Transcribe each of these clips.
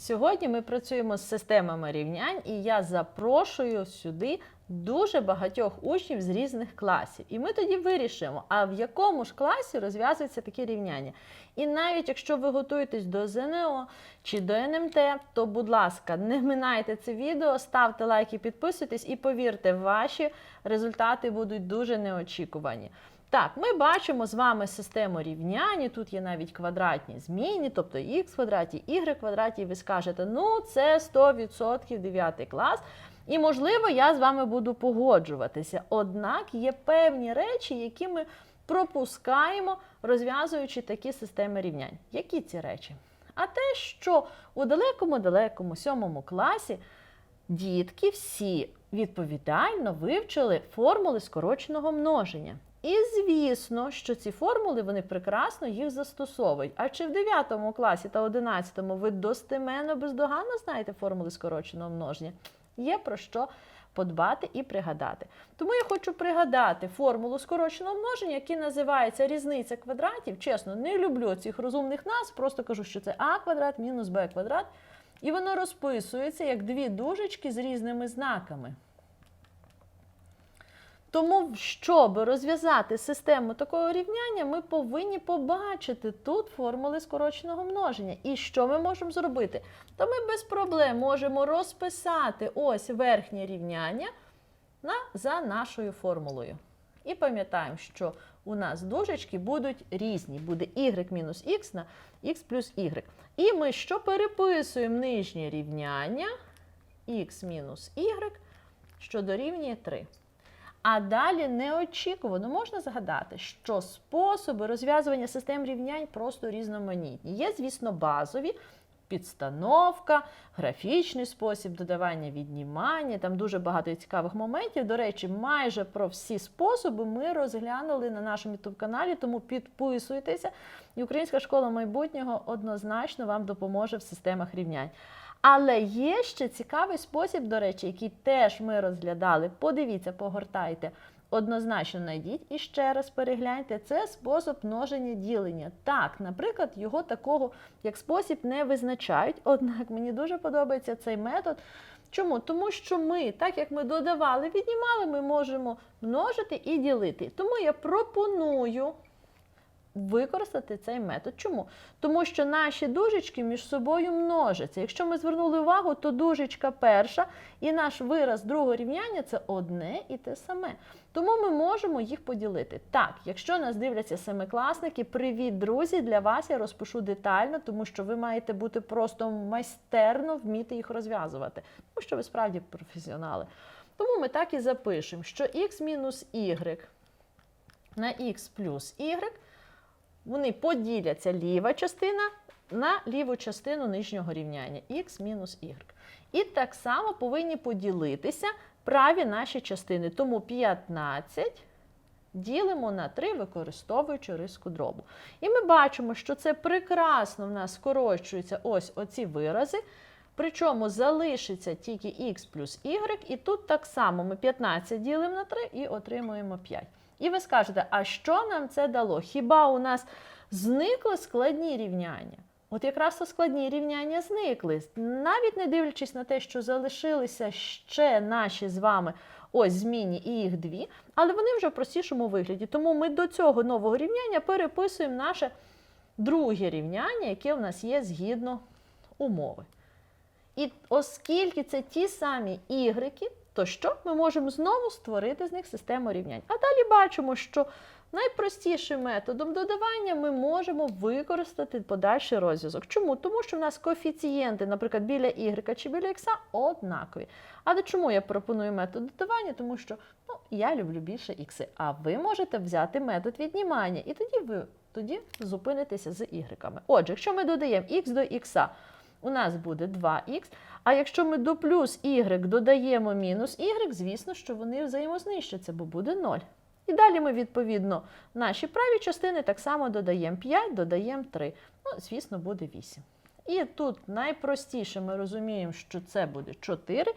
Сьогодні ми працюємо з системами рівнянь, і я запрошую сюди дуже багатьох учнів з різних класів. І ми тоді вирішимо, а в якому ж класі розв'язуються такі рівняння. І навіть якщо ви готуєтесь до ЗНО чи до НМТ, то, будь ласка, не минайте це відео, ставте лайки, підписуйтесь і повірте, ваші результати будуть дуже неочікувані. Так, ми бачимо з вами систему рівнянь. і Тут є навіть квадратні змінні, тобто х квадраті, y квадраті, і ви скажете, ну це 100% 9 клас. І, можливо, я з вами буду погоджуватися. Однак є певні речі, які ми пропускаємо, розв'язуючи такі системи рівнянь. Які ці речі? А те, що у далекому-далекому сьомому класі дітки всі відповідально вивчили формули скороченого множення. І звісно, що ці формули вони прекрасно їх застосовують. А чи в 9 класі та 11 ви достеменно бездоганно знаєте формули скороченого множення? Є про що подбати і пригадати. Тому я хочу пригадати формулу скороченого множення, яка називається різниця квадратів. Чесно, не люблю цих розумних назв, просто кажу, що це а квадрат мінус б квадрат. І воно розписується як дві дужечки з різними знаками. Тому, щоб розв'язати систему такого рівняння, ми повинні побачити тут формули скороченого множення. І що ми можемо зробити? То ми без проблем можемо розписати ось верхнє рівняння на, за нашою формулою. І пам'ятаємо, що у нас дужечки будуть різні. Буде y мінус х на x плюс y. І ми що переписуємо нижнє рівняння x мінус y, що дорівнює 3. А далі неочікувано можна згадати, що способи розв'язування систем рівнянь просто різноманітні. Є, звісно, базові. Підстановка, графічний спосіб додавання віднімання, там дуже багато цікавих моментів. До речі, майже про всі способи ми розглянули на нашому youtube каналі, тому підписуйтеся. І Українська школа майбутнього однозначно вам допоможе в системах рівнянь. Але є ще цікавий спосіб, до речі, який теж ми розглядали. Подивіться, погортайте. Однозначно знайдіть і ще раз перегляньте. Це спосіб множення ділення. Так, наприклад, його такого як спосіб не визначають. Однак мені дуже подобається цей метод. Чому? Тому що ми, так як ми додавали, віднімали, ми можемо множити і ділити. Тому я пропоную використати цей метод. Чому? Тому що наші дужечки між собою множаться. Якщо ми звернули увагу, то дужечка перша і наш вираз другого рівняння це одне і те саме. Тому ми можемо їх поділити. Так, якщо нас дивляться семикласники, привіт, друзі! Для вас я розпишу детально, тому що ви маєте бути просто майстерно вміти їх розв'язувати, тому що ви справді професіонали. Тому ми так і запишемо, що х мінус y на х плюс y вони поділяться ліва частина на ліву частину нижнього рівняння х мінус y. І так само повинні поділитися праві наші частини. Тому 15 ділимо на 3, використовуючи риску дробу. І ми бачимо, що це прекрасно в нас скорочуються ось оці вирази. Причому залишиться тільки х плюс y, і тут так само ми 15 ділимо на 3 і отримуємо 5. І ви скажете, а що нам це дало? Хіба у нас зникли складні рівняння? От якраз то складні рівняння зникли, навіть не дивлячись на те, що залишилися ще наші з вами ось змінні і їх дві, але вони вже в простішому вигляді. Тому ми до цього нового рівняння переписуємо наше друге рівняння, яке в нас є згідно умови. І оскільки це ті самі ігреки, то що ми можемо знову створити з них систему рівнянь. А далі бачимо, що найпростішим методом додавання ми можемо використати подальший розв'язок. Чому? Тому що в нас коефіцієнти, наприклад, біля y чи біля x однакові. Але чому я пропоную метод додавання? Тому що ну, я люблю більше ікси, а ви можете взяти метод віднімання, і тоді ви тоді зупинитеся з y. Отже, якщо ми додаємо x до x, у нас буде 2х. А якщо ми до плюс y додаємо мінус y, звісно, що вони взаємознищаться, бо буде 0. І далі ми, відповідно, наші праві частини так само додаємо 5, додаємо 3. Ну, звісно, буде 8. І тут найпростіше ми розуміємо, що це буде 4.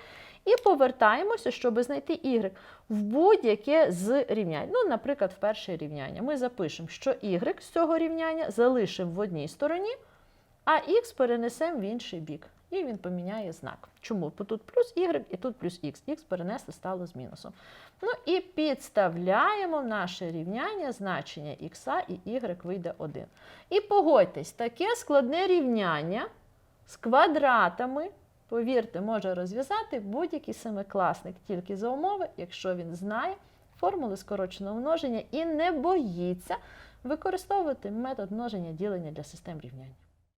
І повертаємося, щоб знайти y в будь-яке з рівнянь. Ну, наприклад, в перше рівняння. Ми запишемо, що y з цього рівняння залишимо в одній стороні, а х перенесемо в інший бік. і він поміняє знак. Чому? Бо тут плюс y і тут плюс x. Х перенести стало з мінусом. Ну і підставляємо в наше рівняння значення х і y вийде 1. І погодьтесь, таке складне рівняння з квадратами, повірте, може розв'язати будь-який семикласник тільки за умови, якщо він знає формули скороченого множення і не боїться використовувати метод множення ділення для систем рівняння.